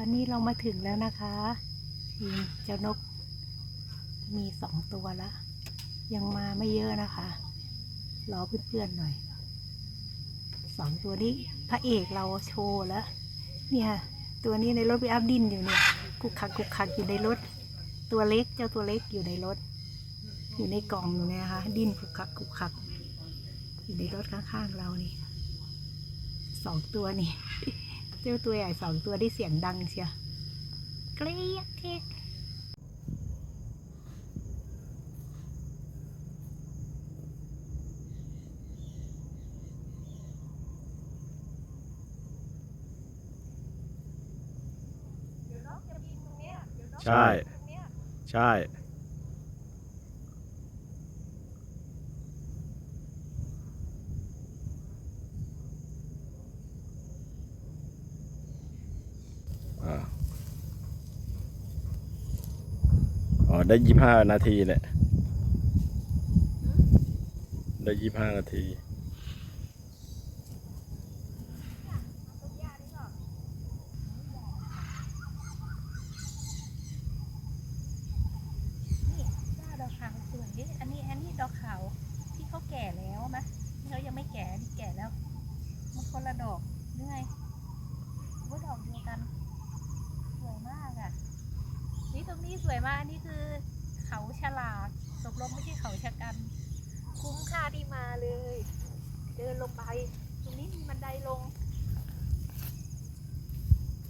อนนี้เรามาถึงแล้วนะคะนี่เจ้านกมีสองตัวละ ยังมาไม่เยอะนะคะ รอเพื่อนๆหน่อยสองตัวนี้พระเอกเราโชว์แล้ว เนี่ย ตัวนี้ในรถไปอัพดินอยู่เนี่ยกุกคักกุกคักอยู่ในรถ ตัวเล็กเจ้าตัวเล็กอยู่ในรถ อยู่ในกล่องอยู่เนยนะคะ ดินกุกคักกุกคักอยู่ในรถข้างๆเรานี่สองตัวนี่ เจ้าตัวใหญ่สองตัวได้เสียงดังเชียวเกลียดเค้กใช่ ใช่ ได้ยี่ห้านาทีแหละได้ยี่ห้านาทีนี่ดอกขาวสวยอันนี้อันนี้ดอกขาวที่เขาแก่แล้วมะที่เขายังไม่แก่นี่แก่แล้ว มันคนละดอกเหนื่อยว่าดอกเดียวกัน สวยมากอะ นี่ตรงนี้สวยมากอันนี้คือ เขาฉลากตกลงไม่ใช่เขาชะกัน คุ้มค่าที่มาเลย เดิน ลงไป ตรงนี้มีบันไดลง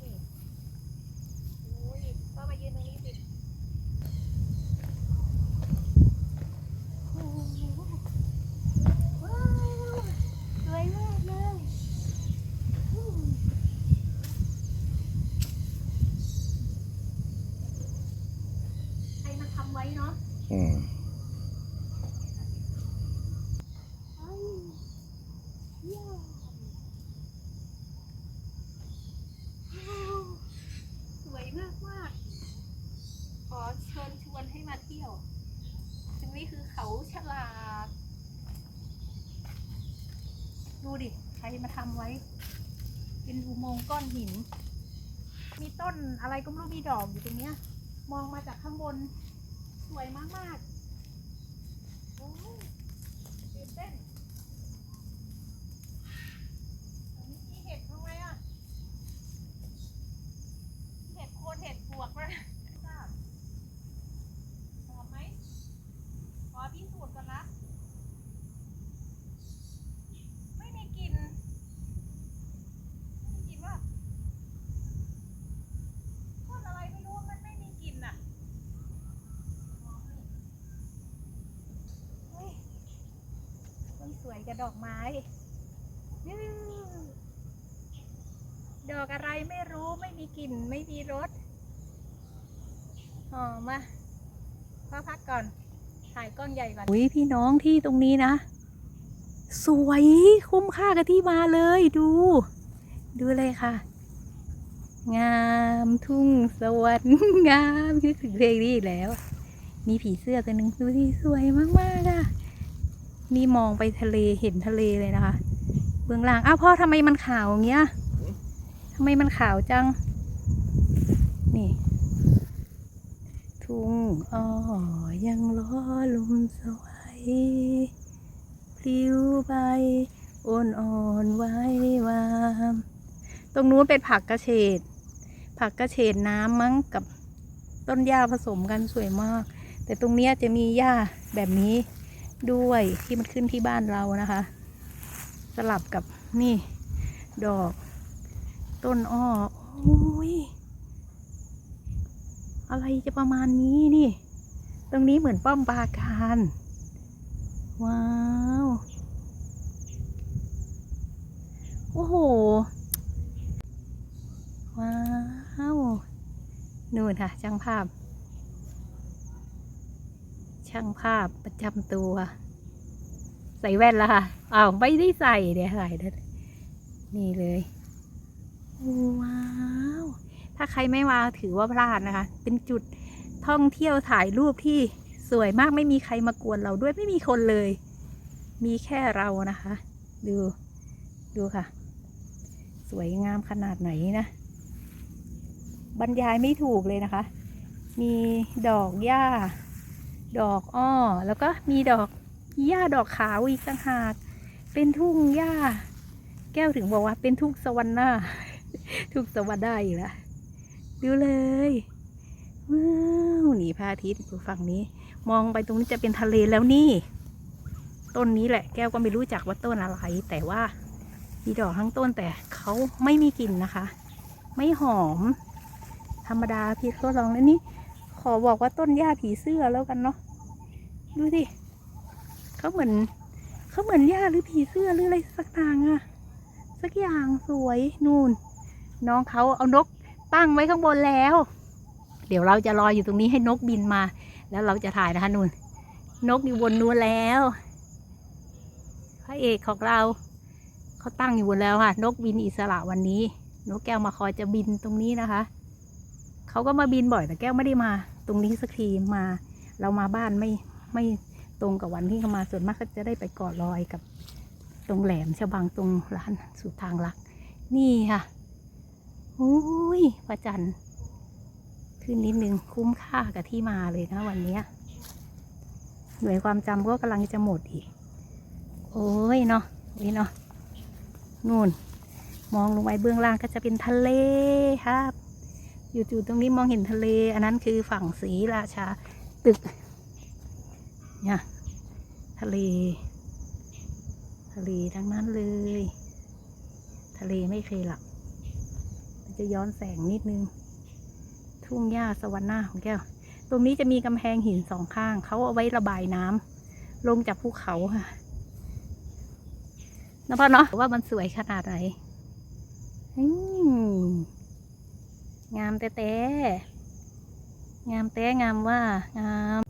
นี่โอ้ยก็มายืนตรงนี้สิ โอ้โหว้าวสวยมากเลยอืมใครมาทำไว้เนาะ อืม เอ้ยเยี่ยมโอ้สวยมากมากๆขอเชิญชวนให้มาเที่ยว ตรงนี้คือเขาฉลาก ดูดิ ใครมาทำไว้ เป็นอุโมงค์ก้อนหิน มีต้นอะไรก็ไม่รู้มีดอกอยู่ตรงเนี้ย มองมาจากข้างบน สวยมากๆโอ้ยตื่นเต้นตรงนี้มีเห็ดบ้างไหมอะเห็ดโคนเห็ดปวกมั้ยทราบหอมไหม ขอพิสูจน์ก่อนนะ ไม่มีกลิ่นไม่มีกลิ่นว่าต้นอะไรไม่รู้มันไม่มีกลิ่นอะหอมนี่เฮ้ยต้น สวยกับดอกไม้ดอกอะไรไม่รู้ไม่มีกลิ่นไม่มีรสหอมมาพ่อพักก่อน ถ่ายกล้องใหญ่ก่อนอุ้ยพี่น้องที่ตรงนี้นะ สวยคุ้มค่ากับที่มาเลยดู ดูเลยค่ะ งามทุ่งสวรรค์งามคิดถึงเพลงนี้อีกแล้ว มีผีเสื้อตัวหนึ่งดูที่สวยมากๆอะ นี่มองไปทะเลเห็นทะเลเลยนะคะ เบื้องล่าง อ้าวพ่อทำไมมันขาวอย่างเงี้ยทำไมมันขาวจัง นี่ ทุ่งอ้อยังล้อลมสวยพลิ้วใบอ่อนอ่อนๆไว้วาม ตรงนู้นเป็นผักกระเฉด ผักกระเฉดน้ำมั้งกับต้นหญ้าผสมกันสวยมาก แต่ตรงเนี้ยจะมีหญ้าแบบนี้ ด้วยที่มันขึ้นที่บ้านเรานะคะ สลับกับนี่ดอก ต้นอ้อโอ้ยอะไรจะประมาณนี้นี่ ตรงนี้เหมือนป้อมปราการ ว้าว โอ้โห ว้าว นู่นค่ะช่างภาพ ช่างภาพประจำตัว ใส่แว่นแล้วค่ะอ้าวไม่ได้ใส่เดี๋ยวใส่ได้นี่เลยว้าว ถ้าใครไม่มาถือว่าพลาดนะคะ เป็นจุดท่องเที่ยวถ่ายรูปที่สวยมากไม่มีใครมากวนเราด้วยไม่มีคนเลย มีแค่เรานะคะ ดูดูค่ะ สวยงามขนาดไหนนะ บรรยายไม่ถูกเลยนะคะ มีดอกหญ้า ดอกอ้อ แล้วก็มีดอกหญ้าดอกขาวอีกต่างหาก เป็นทุ่งหญ้า แก้วถึงบอกว่าเป็นทุ่งสวรรค์น้าทุ่งสวรรค์ได้อีกล้วดูเลยว้าวนี่พระอาทิตย์ดูฝั่งนี้ มองไปตรงนี้จะเป็นทะเลแล้วนี่ ต้นนี้แหละ แก้วก็ไม่รู้จักว่าต้นอะไร แต่ว่ามีดอกทั้งต้นแต่เขาไม่มีกลิ่นนะคะ ไม่หอม ธรรมดาพี่ทดลองแล้วนี่ ขอบอกว่าต้นหญ้าผีเสื้อแล้วกันเนาะดูสิเขาเหมือนเขาเหมือนหญ้าหรือผีเสื้อหรืออะไรสักอย่างอะสักอย่างสวยนู่น น้องเขาเอานกตั้งไว้ข้างบนแล้ว เดี๋ยวเราจะรออยู่ตรงนี้ให้นกบินมา แล้วเราจะถ่ายนะคะนู่น นกอยู่บนนู้นแล้วพระเอกของเราเขาตั้งอยู่บนแล้วค่ะ นกบินอิสระวันนี้ นกแก้วมาคอยจะบินตรงนี้นะคะ เขาก็มาบินบ่อยแต่แก้วไม่ได้มา ตรงนี้สักทีมา เรามาบ้านไม่ไม่ตรงกับวันที่เขามาส่วนมากก็จะได้ไปเกาะลอยกับตรงแหลมฉบังตรงร้านสุดทางลัก นี่ค่ะอุ้ยพระจันทร์ขึ้นนิดนึงคุ้มค่ากับที่มาเลยนะวันนี้หน่วยความจำก็กำลังจะหมดอีก โอ้ยเนาะนี่เนาะนู่น มองลงไปเบื้องล่างก็จะเป็นทะเลครับ อยู่ๆตรงนี้มองเห็นทะเล อันนั้นคือฝั่งศรีราชา ตึก เนี่ย ทะเล ทะเลทั้งนั้นเลย ทะเลไม่เคยหลับ มันจะย้อนแสงนิดนึง ทุ่งหญ้าสวรรค์หน้าของแก้ว ตรงนี้จะมีกำแพงหินสองข้าง เขาเอาไว้ระบายน้ำลงจากภูเขาค่ะนะพ่อเนาะว่ามันสวยขนาดไหนอืม งามแต่แต่งามแต่งามว่างาม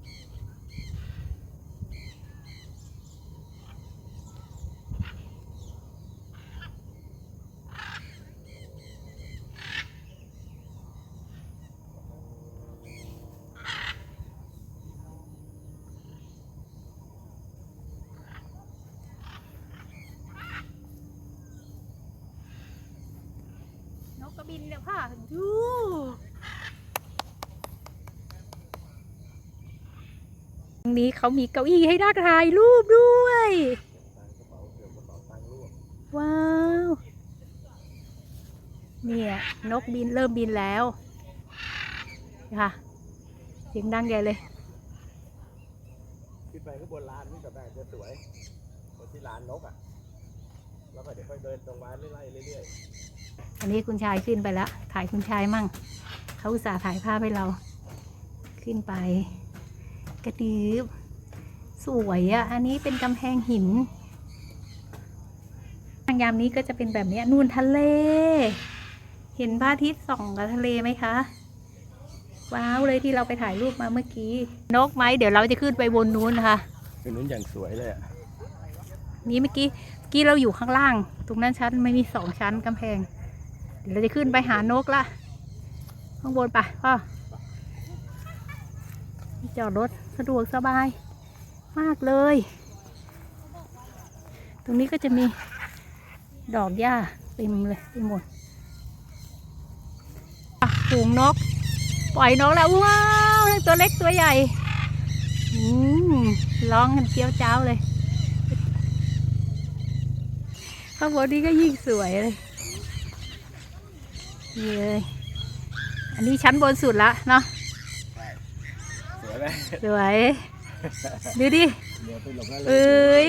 กกระบินเนี่ยค่ะดูตรงนี้เขามีเก้าอี้ให้นักถ่ายรูปด้วย ว้าว เนี่ย นกบินเริ่มบินแล้วค่ะ เสียงดังใหญ่เลยขึ้นไปข้างบนลานนี่ก็ได้จะสวยบนที่ลานนกอะ แล้วก็เดี๋ยวค่อยเดินตรงมาเรื่อยๆเรื่อย อันนี้คุณชายขึ้นไปแล้ว ถ่ายคุณชายมั่ง เขาอุตส่าห์ถ่ายภาพให้เรา ขึ้นไป กระดืบสวยอะ่ะ อันนี้เป็นกำแพงหินทางยามนี้ก็จะเป็นแบบเนี้ยนู่นทะเล เห็นพระอาทิตย์ส่องกับทะเลไหมคะ ว้าวเลยที่เราไปถ่ายรูปมาเมื่อกี้ นกไหมเดี๋ยวเราจะขึ้นไปบนนู้นนะคะๆคือนู้นอย่างสวยเลยอะนี่เมื่อกี้เมื่อกี้เราอยู่ข้างล่าง ตรงนั้นชั้นไม่มีสองชั้นกำแพง เดี๋ยวเราจะขึ้นไปหานกละ ข้างบนไปพ่อจอดรถสะดวกสบายมากเลย ตรงนี้ก็จะมีดอกหญ้าเต็มเลยไปหมดฝูงนก ปล่อยนกแล้ว ว้าวตัวเล็กตัวใหญ่อร้องกันเจียวเจ้าวเลยข้างบนนี้ก็ยิ่งสวยเลย นี่เลย อันนี้ชั้นบนสุดละเนาะสวยไหมสวย ดูดิ เดี๋ยวไปหลบนั่นเลเอ้ย